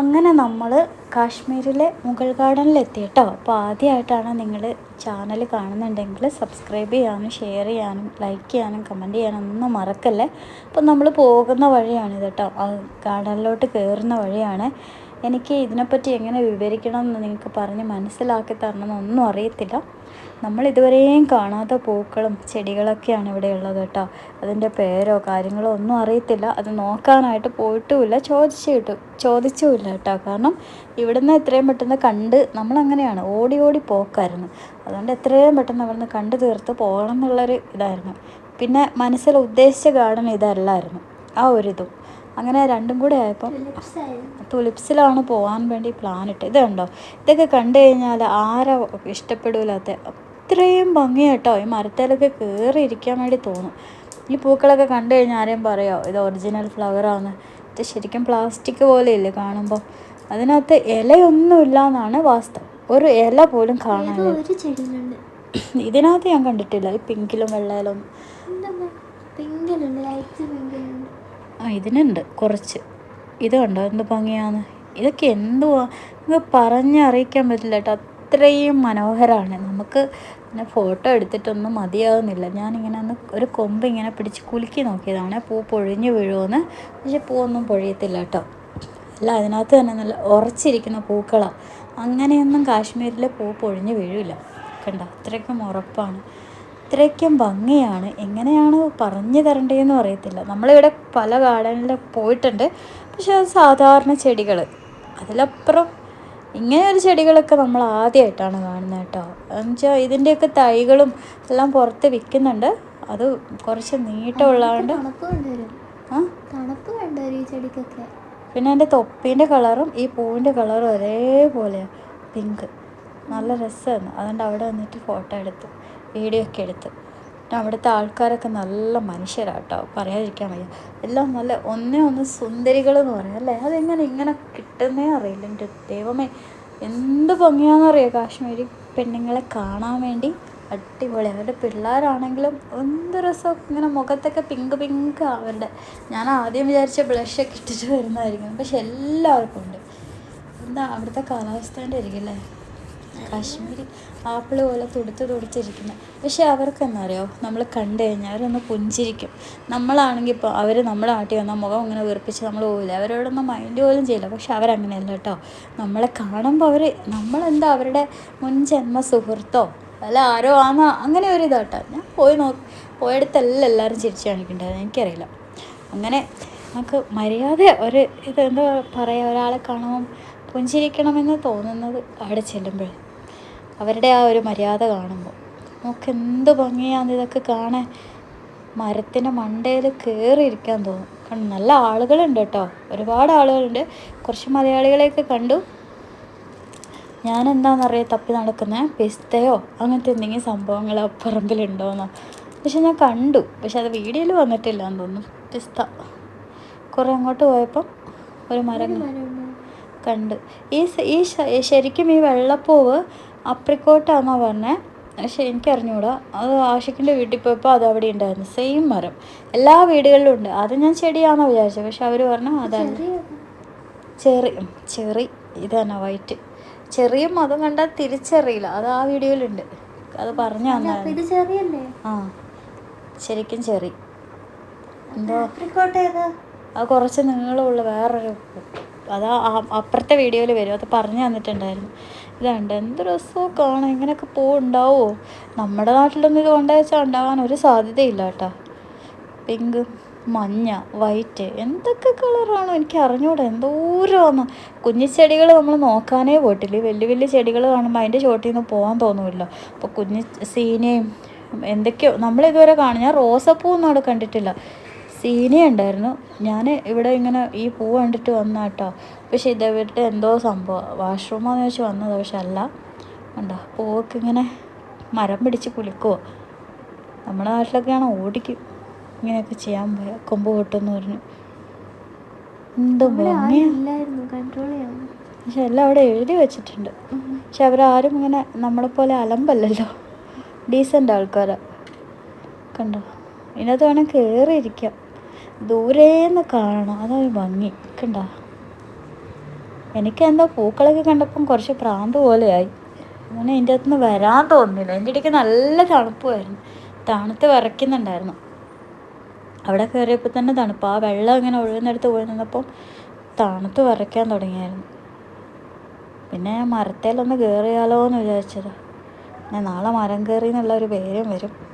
അങ്ങനെ നമ്മൾ കാശ്മീരിലെ മുഗൾ ഗാർഡനിലെത്തി കേട്ടോ അപ്പോൾ ആദ്യമായിട്ടാണ് നിങ്ങൾ ചാനൽ കാണുന്നുണ്ടെങ്കിൽ സബ്സ്ക്രൈബ് ചെയ്യാനും ഷെയർ ചെയ്യാനും ലൈക്ക് ചെയ്യാനും കമന്റ് ചെയ്യാനും ഒന്നും മറക്കല്ലേ. അപ്പോൾ നമ്മൾ പോകുന്ന വഴിയാണിത് കേട്ടോ ആ ഗാർഡനിലോട്ട് കയറുന്ന വഴിയാണ്. എനിക്ക് ഇതിനെപ്പറ്റി എങ്ങനെ വിവരിക്കണം എന്ന് നിങ്ങൾക്ക് പറഞ്ഞ് മനസ്സിലാക്കി തരണമെന്നൊന്നും അറിയത്തില്ല. നമ്മൾ ഇതുവരെയും കാണാത്ത പൂക്കളും ചെടികളൊക്കെയാണ് ഇവിടെ ഉള്ളത് കേട്ടോ. അതിന്റെ പേരോ കാര്യങ്ങളോ ഒന്നും അറിയത്തില്ല. അത് നോക്കാനായിട്ട് പോയിട്ടുമില്ല. ചോദിച്ചിട്ട് ചോദിച്ചുമില്ല കേട്ടോ. കാരണം ഇവിടുന്ന് എത്രയും പെട്ടെന്ന് കണ്ട് നമ്മളങ്ങനെയാണ്. ഓടി ഓടി പോക്കായിരുന്നു. അതുകൊണ്ട് എത്രയും പെട്ടെന്ന് അവിടുന്ന് കണ്ടു തീർത്ത് പോകണം എന്നുള്ളൊരു ഇതായിരുന്നു. പിന്നെ മനസ്സിൽ ഉദ്ദേശിച്ച ഗാർഡൻ ഇതല്ലായിരുന്നു. ആ ഒരിതും. അങ്ങനെ രണ്ടും കൂടെ ആയപ്പം തുലിപ്സിലാണ് പോകാൻ വേണ്ടി പ്ലാൻ ഇട്ട് ഇത് കണ്ടോ ഇതൊക്കെ കണ്ടു കഴിഞ്ഞാൽ ആരാ ഇഷ്ടപ്പെടില്ലാത്ത അത്രയും ഭംഗി കേട്ടോ ഈ മരത്തേലൊക്കെ കയറി ഇരിക്കാൻ വേണ്ടി തോന്നും. ഈ പൂക്കളൊക്കെ കണ്ടു കഴിഞ്ഞാൽ ആരെയും പറയോ ഇത് ഒറിജിനൽ ഫ്ലവറാണ് ഇത് ശരിക്കും പ്ലാസ്റ്റിക് പോലെയില്ലേ കാണുമ്പോൾ അതിനകത്ത് ഇലയൊന്നുമില്ല എന്നാണ് വാസ്തവം. ഒരു ഇല പോലും കാണാനില്ല. ഇതിനകത്ത് ഞാൻ കണ്ടിട്ടില്ല. ഈ പിങ്കിലും വെള്ളയിലും. ആ ഇതിനുണ്ട് കുറച്ച്. ഇത് കണ്ടോ എന്ത് ഭംഗിയാണ് ഇതൊക്കെ എന്തുവാ? നിങ്ങൾക്ക് പറഞ്ഞറിയിക്കാൻ പറ്റില്ല കേട്ടോ. അത്രയും മനോഹരമാണ് നമുക്ക് പിന്നെ ഫോട്ടോ എടുത്തിട്ടൊന്നും മതിയാകുന്നില്ല ഞാനിങ്ങനെ ഒന്ന് ഒരു കൊമ്പ് ഇങ്ങനെ പിടിച്ച് കുലുക്കി നോക്കിയതാണ്. പൂ പൊഴിഞ്ഞു വീഴുമെന്ന് പക്ഷെ ഒന്നും പൊഴിയത്തില്ല കേട്ടോ. അല്ല അതിനകത്ത് തന്നെ നല്ല ഉറച്ചിരിക്കുന്ന പൂക്കളാണ് അങ്ങനെയൊന്നും കാശ്മീരിലെ പൂ പൊഴിഞ്ഞു വീഴില്ല കണ്ട? അത്രയ്ക്കും ഉറപ്പാണ്. അത്രയ്ക്കും ഭംഗിയാണ്. എങ്ങനെയാണ് പറഞ്ഞു തരേണ്ടതെന്നും അറിയത്തില്ല. നമ്മളിവിടെ പല ഗാർഡനിലും പോയിട്ടുണ്ട്. പക്ഷെ അത് സാധാരണ ചെടികൾ അതിലപ്പുറം ഇങ്ങനെ ഒരു ചെടികളൊക്കെ നമ്മൾ ആദ്യമായിട്ടാണ് കാണുന്നത് കേട്ടോ. എന്നുവെച്ചാൽ ഇതിന്റെയൊക്കെ തൈകളും എല്ലാം പുറത്ത് വിൽക്കുന്നുണ്ട്. അത് കുറച്ച് നീട്ടമുള്ളതുകൊണ്ട് ആ? തണുപ്പ് വേണ്ടിവരും ഈ ചെടിക്കൊക്കെ. പിന്നെ എന്റെ തൊപ്പീന്റെ കളറും ഈ പൂവിന്റെ കളറും ഒരേപോലെയാണ് പിങ്ക്. നല്ല രസമായിരുന്നു. അതുകൊണ്ട് അവിടെ വന്നിട്ട് ഫോട്ടോ എടുത്തു വീഡിയോ ഒക്കെ എടുത്ത്. അവിടുത്തെ ആൾക്കാരൊക്കെ നല്ല മനുഷ്യരാട്ടോ. പറയാതിരിക്കാൻ വയ്യ. എല്ലാം നല്ല ഒന്നേ ഒന്ന് സുന്ദരികൾ എന്ന് പറയാം അല്ലേ? അതെങ്ങനെ ഇങ്ങനെ കിട്ടുന്നേ അറിയില്ല. എന്റെ ദൈവമേ എന്ത് ഭംഗിയാണെന്നറിയാം കാശ്മീരി പെണ്ണുങ്ങളെ കാണാൻ വേണ്ടി അടിപൊളി. അവരുടെ പിള്ളേരാണെങ്കിലും എന്ത് രസം. ഇങ്ങനെ മുഖത്തൊക്കെ പിങ്ക് പിങ്ക് അവരുടെ. ഞാൻ ആദ്യം വിചാരിച്ച ബ്ലഷൊക്കെ ഇട്ടിട്ട് വരുന്നതായിരിക്കും. പക്ഷെ എല്ലാവർക്കും ഉണ്ട്. എന്താ അവിടുത്തെ കാലാവസ്ഥേന്റെ ആയിരിക്കും കാശ്മീരി ആപ്പിൾ പോലെ തുടുത്ത് തുടുത്തിരിക്കുന്നത് പക്ഷേ അവർക്കെന്നറിയോ? നമ്മൾ കണ്ടു കഴിഞ്ഞാൽ അവരൊന്ന് പുഞ്ചിരിക്കും. നമ്മളാണെങ്കിൽ ഇപ്പോൾ അവർ നമ്മുടെ നാട്ടിൽ വന്നാൽ മുഖം ഇങ്ങനെ വീർപ്പിച്ച് നമ്മൾ പോവില്ല. അവരോടൊന്നും മൈൻഡ് പോലും ചെയ്യില്ല. പക്ഷെ അവരങ്ങനെയല്ല കേട്ടോ. നമ്മളെ കാണുമ്പോൾ അവർ നമ്മളെന്താ അവരുടെ മുൻ ജന്മ സുഹൃത്തോ അല്ല ആരോ ആണോ അങ്ങനെ ഒരു ഇതാട്ടോ ഞാൻ പോയി നോക്കി പോയടുത്തെല്ലാം എല്ലാവരും ചിരിച്ചു കാണിക്കണ്ടായിരുന്നു. എനിക്കറിയില്ല. അങ്ങനെ നമുക്ക് മര്യാദ ഒരു ഇത് എന്താ പറയുക ഒരാളെ കാണുമ്പം പുഞ്ചിരിക്കണമെന്ന് തോന്നുന്നത് അവിടെ ചെല്ലുമ്പോൾ അവരുടെ ആ ഒരു മര്യാദ കാണുമ്പോൾ. നമുക്ക് എന്ത് ഭംഗിയാണ് ഇതൊക്കെ കാണാൻ മരത്തിന്റെ മണ്ടയിൽ കയറിയിരിക്കാൻ തോന്നും. കാരണം നല്ല ആളുകളുണ്ട് കേട്ടോ. ഒരുപാട് ആളുകളുണ്ട്. കുറച്ച് മലയാളികളെയൊക്കെ കണ്ടു. ഞാൻ എന്താണെന്നറിയാം തപ്പി നടക്കുന്ന. പിസ്തയോ? അങ്ങനത്തെ എന്തെങ്കിലും സംഭവങ്ങൾ പറമ്പിലുണ്ടോയെന്നോ പക്ഷെ ഞാൻ കണ്ടു. പക്ഷെ അത് വീഡിയോയിൽ വന്നിട്ടില്ല എന്ന് തോന്നുന്നു. പിസ്ത. കുറേ അങ്ങോട്ട് പോയപ്പം ഒരു മരം കണ്ട്. ഈ ഈ ശരിക്കും ഈ വെള്ളപ്പൂവ് അപ്രിക്കോട്ടാണെന്നാ പറഞ്ഞത് പക്ഷെ എനിക്കറിഞ്ഞൂടാ. അത് ആഷിക്കിന്റെ വീട്ടിൽ പോയപ്പോൾ അത് അവിടെ ഉണ്ടായിരുന്നു. സെയിം മരം. എല്ലാ വീടുകളിലും ഉണ്ട്. അത് ഞാൻ ചെടിയാണെന്ന് വിചാരിച്ചത്? പക്ഷെ അവർ പറഞ്ഞു അതല്ല ചെറിയ ചെറി ചെറി. ഇത് തന്നെ വൈറ്റ്. ചെറിയ അതും കണ്ടാൽ തിരിച്ചറിയില്ല. അത് ആ വീഡിയോയിലുണ്ട്. അത് പറഞ്ഞു ആ ശരിക്കും ചെറി. എന്തോ? അത് കുറച്ച് നീളമുള്ള വേറൊരു അതാ അപ്പുറത്തെ വീഡിയോയിൽ വരും. അത് പറഞ്ഞു തന്നിട്ടുണ്ടായിരുന്നു. ഇതുണ്ട് എന്ത് രസമൊക്കെ കാണാൻ ഇങ്ങനെയൊക്കെ പൂ നമ്മുടെ നാട്ടിലൊന്നും ഇത് കൊണ്ടുവച്ചാൽ ഉണ്ടാകാൻ ഒരു സാധ്യതയില്ല കേട്ടോ. പിങ്ക് മഞ്ഞ വൈറ്റ് എന്തൊക്കെ കളറാണോ എനിക്ക് അറിഞ്ഞൂടാ. എന്തോരമാണ് കുഞ്ഞു ചെടികൾ നമ്മൾ നോക്കാനേ പോയിട്ടില്ല. ഈ വലിയ വലിയ ചെടികൾ കാണുമ്പോൾ അതിന്റെ ചോട്ടിൽ നിന്ന് പോകാൻ തോന്നുമല്ലോ അപ്പോൾ കുഞ്ഞി സീനയും എന്തൊക്കെയോ നമ്മളിതുവരെ കാണും ഞാൻ റോസപ്പൂ ഒന്നും അവിടെ കണ്ടിട്ടില്ല. സീന ഉണ്ടായിരുന്നു. ഞാൻ ഇവിടെ ഇങ്ങനെ ഈ പൂ കണ്ടിട്ട് വന്ന കേട്ടോ പക്ഷെ ഇതവിടുത്തെ എന്തോ സംഭവം വാഷ്റൂമാന്ന് വെച്ച് വന്നത്. പക്ഷെ അല്ല ഉണ്ടോ പൂവൊക്കെ ഇങ്ങനെ മരം പിടിച്ച് കുലുക്കുവോ. നമ്മുടെ നാട്ടിലൊക്കെയാണ് ഓടിക്കും ഇങ്ങനെയൊക്കെ ചെയ്യാൻ പോയ. കൊമ്പ് പൊട്ടെന്ന് പറഞ്ഞു. എന്ത് പക്ഷെ എല്ലാം അവിടെ എഴുതി വെച്ചിട്ടുണ്ട്. പക്ഷെ അവരാരും ഇങ്ങനെ നമ്മളെപ്പോലെ അലമ്പല്ലല്ലോ. ഡീസന്റ് ആൾക്കാരാണ് കണ്ടോ ഇതിനകത്ത് വേണം കയറിയിരിക്കാം. ദൂരേന്ന് കാണണം. അതൊരു ഭംഗി. കണ്ടോ? എനിക്ക് എന്താ പൂക്കളൊക്കെ കണ്ടപ്പം കുറച്ച് പ്രാന്ത് പോലെയായി. അങ്ങനെ എന്റെ അകത്തുനിന്ന് വരാൻ തോന്നുന്നില്ല എന്റെ ഇടയ്ക്ക് നല്ല തണുപ്പുമായിരുന്നു തണുത്ത് വിറയ്ക്കുന്നുണ്ടായിരുന്നു. അവിടെ കയറിയപ്പോൾ തന്നെ തണുപ്പ്. ആ വെള്ളം ഇങ്ങനെ ഒഴുകുന്നിടത്ത് പോയി നിന്നപ്പം തണുത്ത് വിറയ്ക്കാൻ തുടങ്ങിയായിരുന്നു. പിന്നെ മരത്തേലൊന്ന് കയറിയാലോ എന്ന് വിചാരിച്ചത്. ഞാൻ നാളെ മരം കയറി എന്നുള്ള ഒരു പേരും വരും.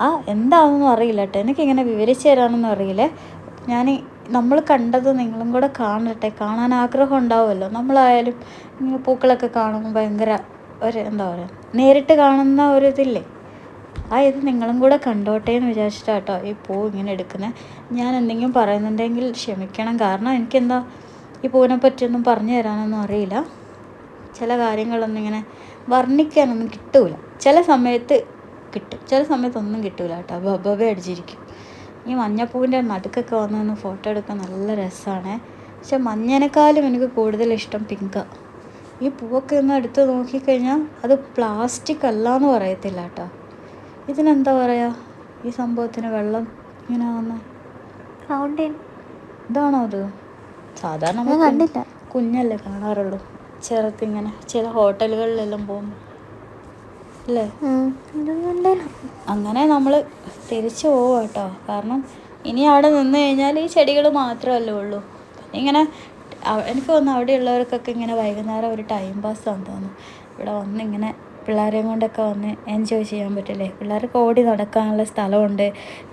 ആ എന്താണെന്നൊന്നും അറിയില്ല കേട്ടോ എനിക്കിങ്ങനെ വിവരിച്ചു തരാനൊന്നും അറിയില്ല. ഞാൻ നമ്മൾ കണ്ടത് നിങ്ങളും കൂടെ കാണട്ടെ. കാണാൻ ആഗ്രഹം ഉണ്ടാവുമല്ലോ. നമ്മളായാലും ഇങ്ങനെ പൂക്കളൊക്കെ കാണുമ്പോൾ ഭയങ്കര ഒരു എന്താ പറയുക നേരിട്ട് കാണുന്ന ഒരു ഇതില്ലേ? ആ ഇത് നിങ്ങളും കൂടെ കണ്ടോട്ടെ എന്ന് വിചാരിച്ചിട്ടാട്ടോ ഈ പൂ ഇങ്ങനെ എടുക്കുന്നത് ഞാൻ എന്തെങ്കിലും പറയുന്നുണ്ടെങ്കിൽ ക്ഷമിക്കണം. കാരണം എനിക്കെന്താ ഈ പൂവിനെ പറ്റിയൊന്നും പറഞ്ഞു തരാനൊന്നും അറിയില്ല. ചില കാര്യങ്ങളൊന്നും ഇങ്ങനെ വർണിക്കാനൊന്നും കിട്ടൂല. ചില സമയത്ത് കിട്ടും. ചില സമയത്തൊന്നും കിട്ടൂല കേട്ടോ. ബബബ അടിച്ചിരിക്കും. ഈ മഞ്ഞപ്പൂവിന്റെ നടുക്കൊക്കെ വന്ന് നിന്ന് ഫോട്ടോ എടുക്കാൻ നല്ല രസമാണ്. പക്ഷെ മഞ്ഞനെക്കാളും എനിക്ക് കൂടുതൽ ഇഷ്ടം പിങ്കാണ് ഈ പൂവൊക്കെ ഒന്ന് എടുത്ത് നോക്കിക്കഴിഞ്ഞാൽ അത് പ്ലാസ്റ്റിക് അല്ല എന്ന് പറയത്തില്ല കേട്ടോ. ഇതിനെന്താ പറയുക ഈ സംഭവത്തിന് വെള്ളം ഇങ്ങനെ വന്ന്. ഫൗണ്ടൈൻ ഇതാണോ അത്? സാധാരണ കണ്ടില്ല. കുഞ്ഞല്ലേ കാണാറുള്ളൂ. ചെറുത്തിങ്ങനെ ചില ഹോട്ടലുകളിലെല്ലാം പോകുമ്പോൾ അല്ലേ അങ്ങനെ നമ്മൾ തിരിച്ചു പോവുക കേട്ടോ കാരണം ഇനി അവിടെ നിന്ന് കഴിഞ്ഞാൽ ഈ ചെടികൾ മാത്രമല്ലേ ഉള്ളൂ. ഇങ്ങനെ എനിക്ക് തോന്നുന്നു അവിടെയുള്ളവർക്കൊക്കെ ഇങ്ങനെ വൈകുന്നേരം ഒരു ടൈം പാസ് ആണെന്ന് തോന്നുന്നു. ഇവിടെ വന്ന് ഇങ്ങനെ പിള്ളേരെയും കൊണ്ടൊക്കെ വന്ന് എൻജോയ് ചെയ്യാൻ പറ്റില്ലേ? പിള്ളേർക്ക് ഓടി നടക്കാനുള്ള സ്ഥലമുണ്ട്.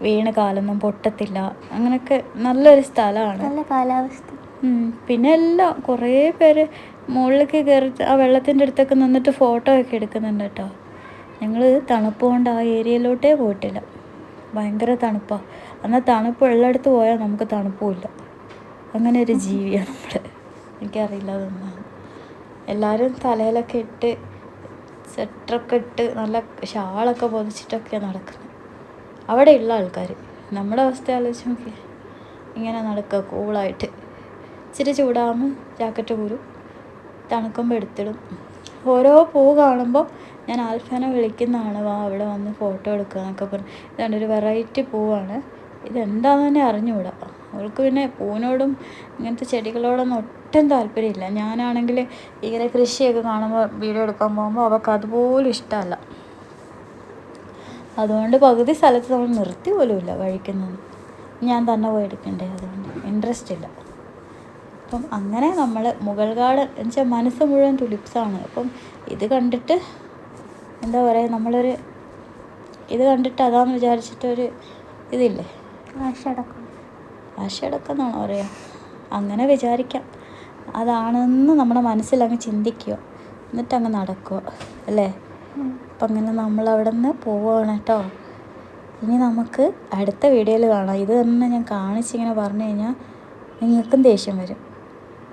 വീണ് കാലൊന്നും പൊട്ടത്തില്ല. അങ്ങനെയൊക്കെ നല്ലൊരു സ്ഥലമാണ്. നല്ല കാലാവസ്ഥ. പിന്നെ എല്ലാം കുറേ പേര് മുകളിലേക്ക് കയറി ആ വെള്ളത്തിന്റെ അടുത്തൊക്കെ നിന്നിട്ട് ഫോട്ടോ ഒക്കെ എടുക്കുന്നുണ്ട് കേട്ടോ ഞങ്ങൾ തണുപ്പ് കൊണ്ട് ആ ഏരിയയിലോട്ടേ പോയിട്ടില്ല. ഭയങ്കര തണുപ്പാണ് എന്നാൽ തണുപ്പ് ഉള്ളിടത്ത് പോയാൽ നമുക്ക് തണുപ്പുമില്ല അങ്ങനെ ഒരു ജീവിയാണ് നമ്മൾ എനിക്കറിയില്ല അതൊന്നാണ് എല്ലാവരും തലയിലൊക്കെ ഇട്ട് സ്വെറ്ററൊക്കെ ഇട്ട് നല്ല ഷാളൊക്കെ പൊതിച്ചിട്ടൊക്കെയാണ് നടക്കുന്നത് അവിടെയുള്ള ആൾക്കാർ നമ്മുടെ അവസ്ഥ ആലോചിച്ച് നോക്കി ഇങ്ങനെ നടക്കുക കൂളായിട്ട്. ഇച്ചിരി ചൂടാകുമ്പോൾ ജാക്കറ്റ് കൂരും തണുക്കുമ്പോൾ എടുത്തിടും. ഓരോ പൂ കാണുമ്പോൾ ഞാൻ ആൽഫാനെ വിളിക്കുന്നതാണ് വാ അവിടെ വന്ന് ഫോട്ടോ എടുക്കുക എന്നൊക്കെ പറഞ്ഞു. ഇതാണ് ഒരു വെറൈറ്റി പൂവാണ്. ഇതെന്താണെന്ന് തന്നെ അറിഞ്ഞുകൂടാ. അവൾക്ക് പിന്നെ പൂവിനോടും ഇങ്ങനത്തെ ചെടികളോടൊന്നും ഒട്ടും താല്പര്യമില്ല. ഞാനാണെങ്കിൽ ഇങ്ങനെ കൃഷിയൊക്കെ കാണുമ്പോൾ വീഡിയോ എടുക്കാൻ പോകുമ്പോൾ അവൾക്ക് അതുപോലും ഇഷ്ടമല്ല. അതുകൊണ്ട് പകുതി സ്ഥലത്ത് നമ്മൾ നിർത്തി പോലുമില്ല കഴിക്കുന്നത് ഞാൻ തന്നെ പോയി എടുക്കണ്ടേ? അതുകൊണ്ട് ഇൻട്രസ്റ്റ് ഇല്ല. അപ്പം അങ്ങനെ നമ്മൾ മുഗൾ ഗാർഡൻ എന്നുവെച്ചാൽ മനസ്സ് മുഴുവൻ തുലിപ്സാണ് അപ്പം ഇത് കണ്ടിട്ട് എന്താ പറയുക നമ്മളൊരു ഇത് കണ്ടിട്ട് അതാന്ന് വിചാരിച്ചിട്ടൊരു ഇതില്ലേ? ആശടക്കം ആശയടക്കം. എന്നാണോ പറയുക അങ്ങനെ വിചാരിക്കാം. അതാണെന്ന് നമ്മുടെ മനസ്സിൽ അങ്ങ് ചിന്തിക്കുക. എന്നിട്ട് അങ്ങ് നടക്കുക. അല്ലേ? അപ്പം അങ്ങനെ നമ്മൾ അവിടെ നിന്ന് പോവുകയാണ് കേട്ടോ. ഇനി നമുക്ക് അടുത്ത വീഡിയോയിൽ കാണാം. ഇത് തന്നെ ഞാൻ കാണിച്ചിങ്ങനെ പറഞ്ഞു കഴിഞ്ഞാൽ നിങ്ങൾക്കും ദേഷ്യം വരും.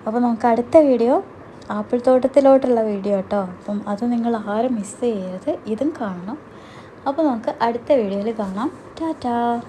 അപ്പോൾ നമുക്ക് അടുത്ത വീഡിയോ ആപ്പിൾ തോട്ടത്തിലോട്ടുള്ള വീഡിയോ കേട്ടോ. അപ്പം അത് നിങ്ങൾ ആരും മിസ് ചെയ്യരുത്. ഇതും കാണണം. അപ്പോൾ നമുക്ക് അടുത്ത വീഡിയോയിൽ കാണാം. ടാറ്റാ.